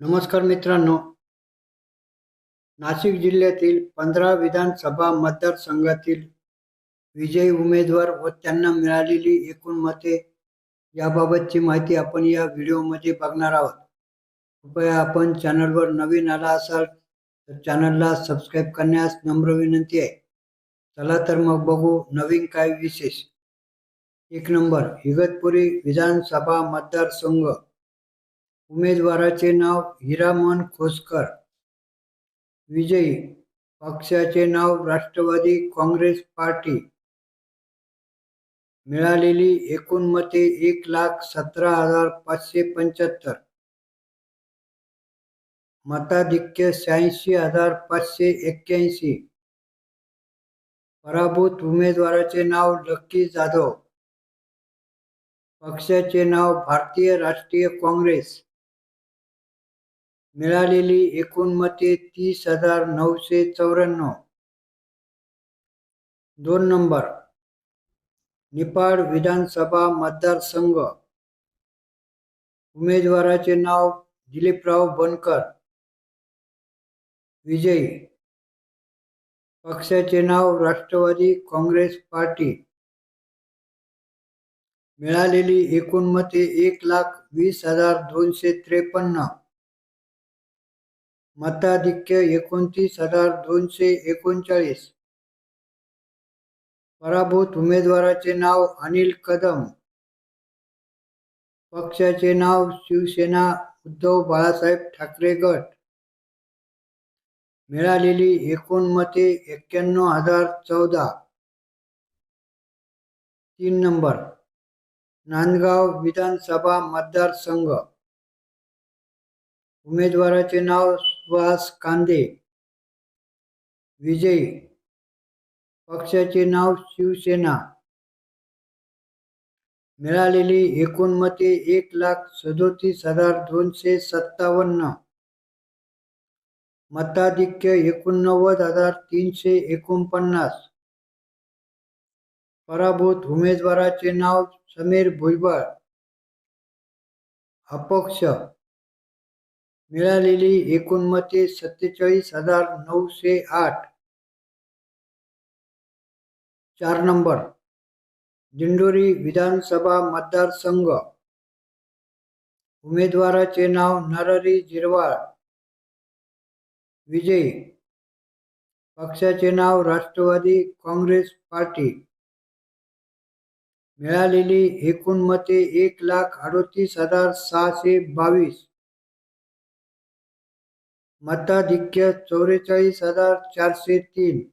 नमस्कार मित्रांनो. नाशिक जिल्ह्यातील पंधरा विधानसभा मतदारसंघातील विजयी उमेदवार व त्यांना मिळालेली एकूण मते याबाबतची माहिती आपण या व्हिडिओमध्ये बघणार आहोत. कृपया आपण चॅनलवर नवीन आला असाल तर चॅनलला सबस्क्राईब करण्यास नम्र विनंती आहे. चला तर मग बघू नवीन काय विशेष. एक नंबर इगतपुरी विधानसभा मतदारसंघ. उमेदवाराचे नाव हिरामन खोसकर. विजयी पक्षाचे नाव राष्ट्रवादी काँग्रेस पार्टी. मिळालेली एकूण मते एक लाख सतरा हजार पाचशे पंच्याहत्तर. मताधिक्य शहाऐंशी हजार पाचशे एक्क्याऐंशी. पराभूत उमेदवाराचे नाव लक्की जाधव. पक्षाचे नाव भारतीय राष्ट्रीय काँग्रेस. मिळालेली एकूण मते तीस हजार नऊशे चौऱ्याण्णव. दोन नंबर. निपाड विधानसभा मतदारसंघ. उमेदवाराचे नाव दिलीपराव बनकर. विजयी. पक्षाचे नाव राष्ट्रवादी काँग्रेस पार्टी. मिळालेली एकूण मते एक लाख वीस हजार दोनशे त्रेपन्न. मताधिक्य एकोणतीस हजार दोनशे एकोणचाळीस. पराभूत उमेदवाराचे नाव अनिल कदम. पक्षाचे नाव शिवसेना उद्धव बाळासाहेब ठाकरे गट. मिळालेली एकूण मते एक्क्याण्णव हजार चौदा. तीन नंबर. नांदगाव विधानसभा मतदारसंघ. उमेदवाराचे नाव सुहास कांदे. विजयी. पक्षाचे नाव शिवसेना. मिळालेली एकूण मते एक लाख सदोतीस हजार दोनशे सत्तावन्न. मताधिक्य एकोणनव्वद हजार तीनशे एकोणपन्नास. पराभूत उमेदवाराचे नाव समीर भुजबळ. अपक्ष. मिळालेली एकूण मते सत्तेचाळीस हजार नऊशे आठ. चार नंबर. दिंडोरी विधानसभा मतदारसंघ. उमेदवाराचे नाव नरहरी जिरवाळ. विजयी. पक्षाचे नाव राष्ट्रवादी काँग्रेस पार्टी. मिळालेली एकूण मते एक लाख अडोतीस हजार सहाशे बावीस. मताधिक्य चौवेचाळीस हजार चारशे तीन.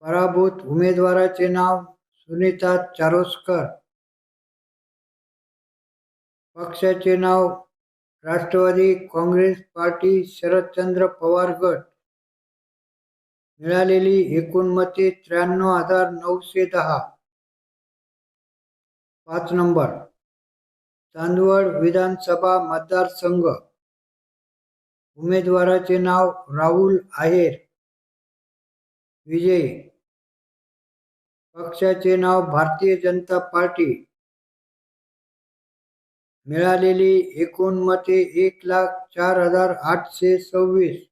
पराभूत उमेदवाराचे नाव सुनीता चारोस्कर. पक्षाचे नाव राष्ट्रवादी काँग्रेस पार्टी शरदचंद्र पवार गट. मिळालेली एकूण मते त्र्याण्णव हजार नऊशे दहा. पाच नंबर. चांदवड विधानसभा मतदारसंघ. उमेदवाराचे नाव राहुल आहेर. विजयी. पक्षाचे नाव भारतीय जनता पार्टी. मिळालेली एकूण मते एक लाख चार हजार आठशे सव्वीस.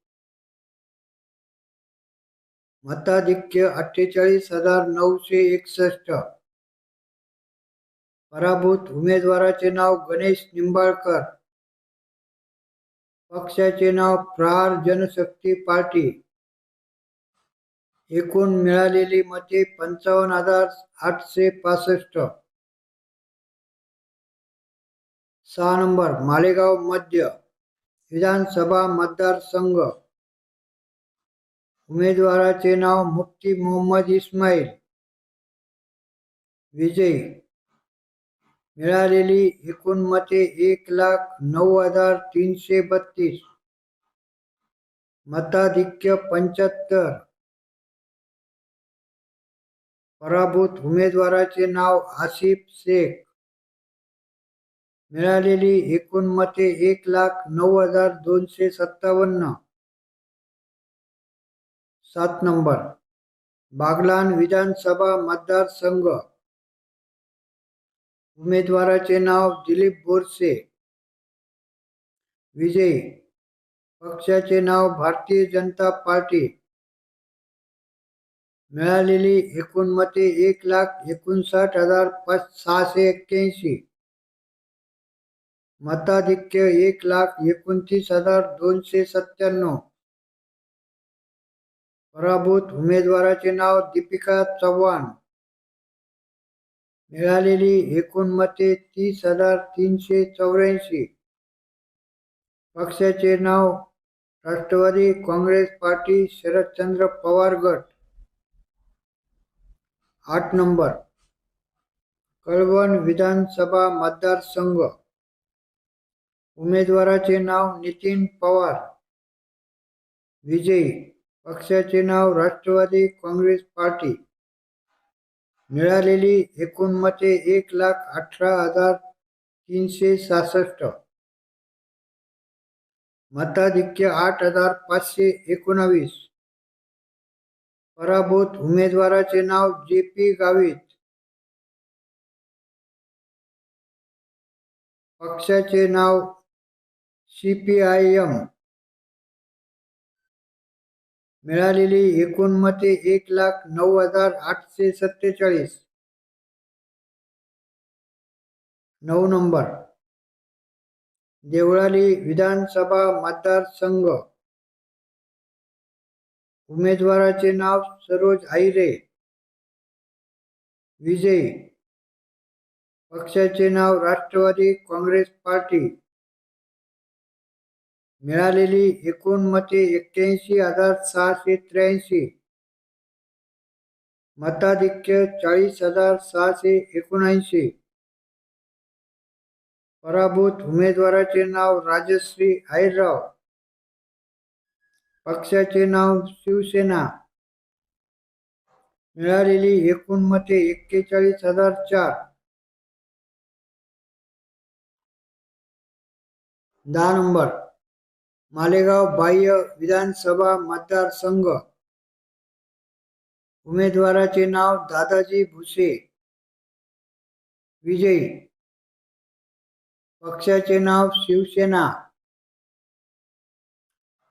मताधिक्य अठ्ठेचाळीस हजार नऊशे एकसष्ट. पराभूत उमेदवाराचे नाव गणेश निंबाळकर. पक्षाचे नाव प्रहार जनशक्ती पार्टी. एकूण मिळालेली मते पंचावन्न हजार आठशे पासष्ट. सहा नंबर मालेगाव मध्य विधानसभा मतदारसंघ. उमेदवाराचे नाव मुफ्ती मोहम्मद इस्माईल. विजयी मिळालेली एकूण मते एक लाख नऊ हजार तीनशे बत्तीस. मताधिक्य पंच्याहत्तर. पराभूत उमेदवाराचे नाव आसिफ शेख. मिळालेली एकूण मते एक लाख नऊ हजार दोनशे सत्तावन्न. सात नंबर. बागलान विधानसभा मतदारसंघ. उमेदवाराचे नाव दिलीप बोरसे. विजयी. पक्षाचे नाव भारतीय जनता पार्टी. मिळालेली एकूण मते एक लाख एकोणसाठ हजार पाच सहाशे एक्क्याऐंशी. मताधिक्य एक लाख एकोणतीस हजार दोनशे सत्त्याण्णव. पराभूत उमेदवाराचे नाव दीपिका चव्हाण. मिळालेली एकूण मते तीस हजार तीनशे चौऱ्याऐंशी. पक्षाचे नाव राष्ट्रवादी काँग्रेस पार्टी शरदचंद्र पवार गट. आठ नंबर. कळवण विधानसभा मतदारसंघ. उमेदवाराचे नाव नितीन पवार. विजयी. पक्षाचे नाव राष्ट्रवादी काँग्रेस पार्टी. मिळालेली एकूण मते एक लाख अठरा हजार तीनशे सहासष्ट. मताधिक्य आठ हजार पाचशे एकोणावीस. पराभूत उमेदवाराचे नाव जे पी गावित. पक्षाचे नाव सी पी आय एम. मिळालेली एकूण मते एक लाख नऊ हजार आठशे सत्तेचाळीस. नऊ नंबर. देवळाली विधानसभा मतदारसंघ. उमेदवाराचे नाव सरोज आहिरे विजयी. पक्षाचे नाव राष्ट्रवादी काँग्रेस पार्टी. मिळालेली एकूण मते एक्क्याऐंशी हजार सहाशे त्र्याऐंशी. मताधिक्य चाळीस हजार सहाशे एकोणऐंशी. पराभूत उमेदवाराचे नाव राजश्री आहिरराव. पक्षाचे नाव शिवसेना. मिळालेली एकूण मते एक्केचाळीस हजार चार. दहा नंबर. मालेगाव बाह्य विधानसभा मतदारसंघ. उमेदवाराचे नाव दादाजी भुसे. विजयी. पक्षाचे नाव शिवसेना.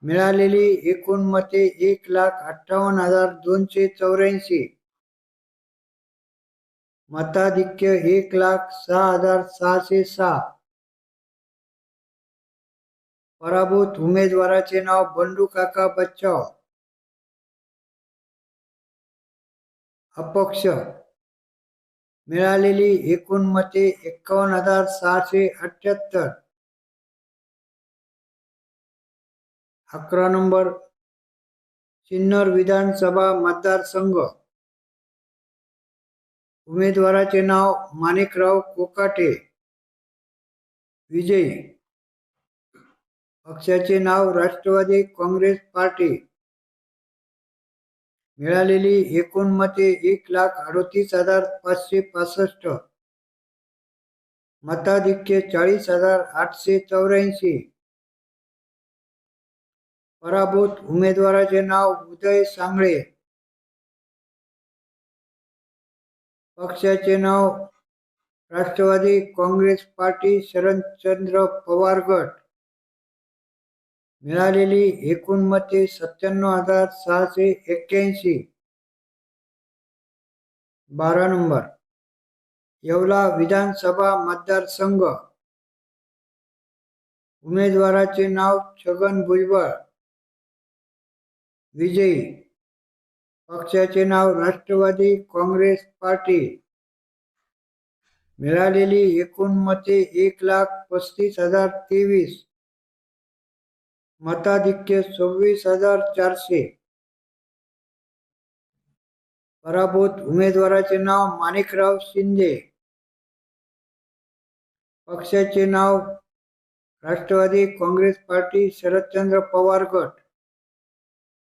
मिळालेली एकूण मते एक लाख अठ्ठावन्न हजार दोनशे चौऱ्याऐंशी. मताधिक्य एक लाख सहा हजार सहाशे सहा. पराभूत उमेदवाराचे नाव बंडू काका बच्चाव अपक्ष मिळालेली एकूण मते एकावन्न हजार सहाशे अठ्याहत्तर अकरा नंबर सिन्नर विधानसभा मतदारसंघ उमेदवाराचे नाव माणिकराव कोकाटे विजयी पक्षाचे नाव राष्ट्रवादी काँग्रेस पार्टी. मिळालेली एकूण मते एक लाख अडतीस हजार पाचशे पासष्ट. मताधिक्य चाळीस हजार आठशे चौऱ्याऐंशी. पराभूत उमेदवाराचे नाव उदय सांगळे. पक्षाचे नाव राष्ट्रवादी काँग्रेस पार्टी शरदचंद्र पवार गट मिळालेली एकूण मते सत्त्याण्णव हजार सहाशे एक्क्याऐंशी. बारा नंबर. येवला विधानसभा मतदारसंघ. उमेदवाराचे नाव छगन भुजबळ. विजयी. पक्षाचे नाव राष्ट्रवादी काँग्रेस पार्टी. मिळालेली एकूण मते एक लाख पस्तीस हजार तेवीस. मताधिक्य सव्वीस हजार चारशे. पराभूत उमेदवाराचे नाव माणिकराव शिंदे. पक्षाचे नाव राष्ट्रवादी काँग्रेस पार्टी शरदचंद्र पवार गट.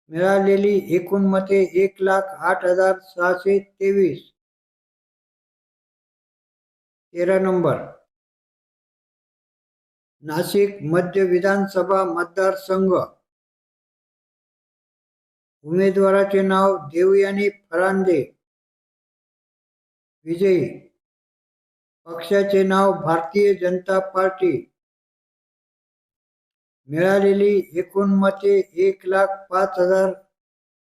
मिळालेली एकूण मते एक लाख आठ हजार सहाशे तेवीस. तेरा नंबर. नाशिक मध्य विधानसभा मतदारसंघ. उमेदवाराचे नाव देवयानी फरांदे. विजयी. पक्षाचे नाव भारतीय जनता पार्टी. मिळालेली एकूण मते एक लाख पाच हजार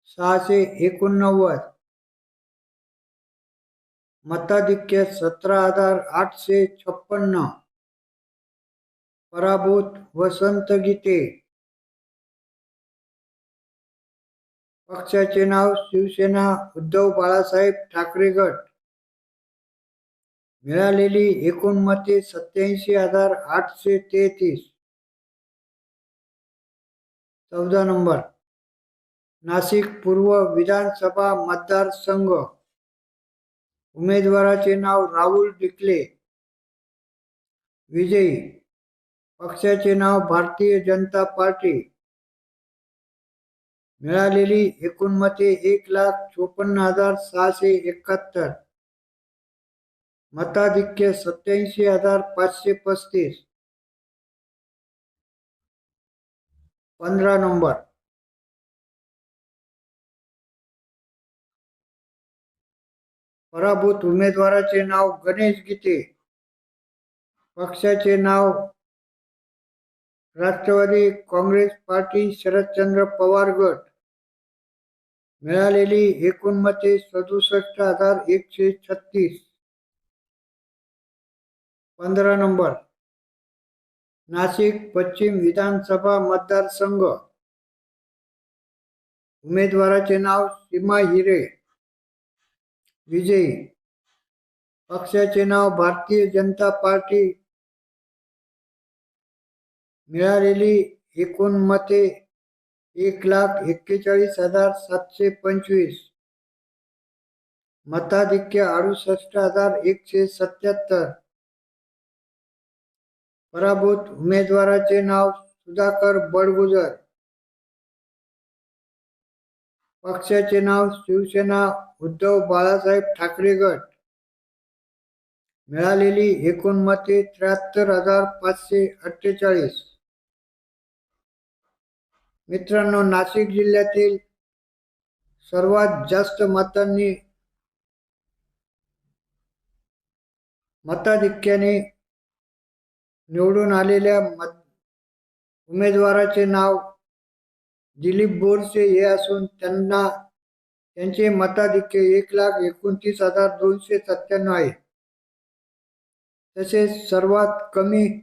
सहाशे एकोणनव्वद. मताधिक्य सतरा हजार आठशे छप्पन्न. पराभूत वसंत गीते. पक्षाचे नाव शिवसेना उद्धव बाळासाहेब ठाकरे गट. मिळालेली एकूण मते सत्याऐंशी हजार आठशे तेहतीस. चौदा नंबर. नाशिक पूर्व विधानसभा मतदारसंघ. उमेदवाराचे नाव राहुल डिकले. विजयी. पक्षाचे नाव भारतीय जनता पार्टी. मिळालेली एकूण मते एक लाख चोपन्न हजार सहाशे एकाहत्तर. मताधिक्य सत्याऐंशी हजार पाचशे पस्तीस. पंधरा नंबर. पराभूत उमेदवाराचे नाव गणेश गीते. पक्षाचे नाव राष्ट्रवादी काँग्रेस पार्टी शरदचंद्र पवार गट. मिळालेली एकूण मते सदुसष्ट हजार एकशे छत्तीस. पंधरा नंबर. नाशिक पश्चिम विधानसभा मतदारसंघ. उमेदवाराचे नाव सीमा हिरे. विजयी. पक्षाचे नाव भारतीय जनता पार्टी मिळालेली एकूण मते एक लाख एक्केचाळीस हजार सातशे पंचवीस. मताधिक्य अडुसष्ट हजार एकशे सत्याहत्तर. पराभूत उमेदवाराचे नाव सुधाकर बडगुजर. पक्षाचे नाव शिवसेना उद्धव बाळासाहेब ठाकरे गट. मिळालेली एकूण मते त्र्याहत्तर हजार पाचशे अठ्ठेचाळीस. मित्रांनो नाशिक जिल्ह्यातील सर्वात जास्त मतांनी मताधिक्याने निवडून आलेल्या मत उमेदवाराचे नाव दिलीप बोरसे हे असून त्यांना त्यांचे मताधिक्य एक लाख एकोणतीस हजार दोनशे सत्त्याण्णव आहे. तसेच सर्वात कमी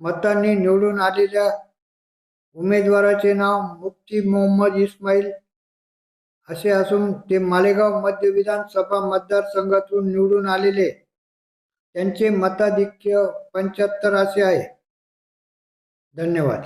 मतांनी निवडून आलेल्या उमेदवाराचे नाव मुफ्ती मोहम्मद इस्माईल असे असून ते मालेगाव मध्य विधानसभा मतदारसंघातून निवडून आलेले. त्यांचे मताधिक्य पंच्याहत्तर असे आहे. धन्यवाद.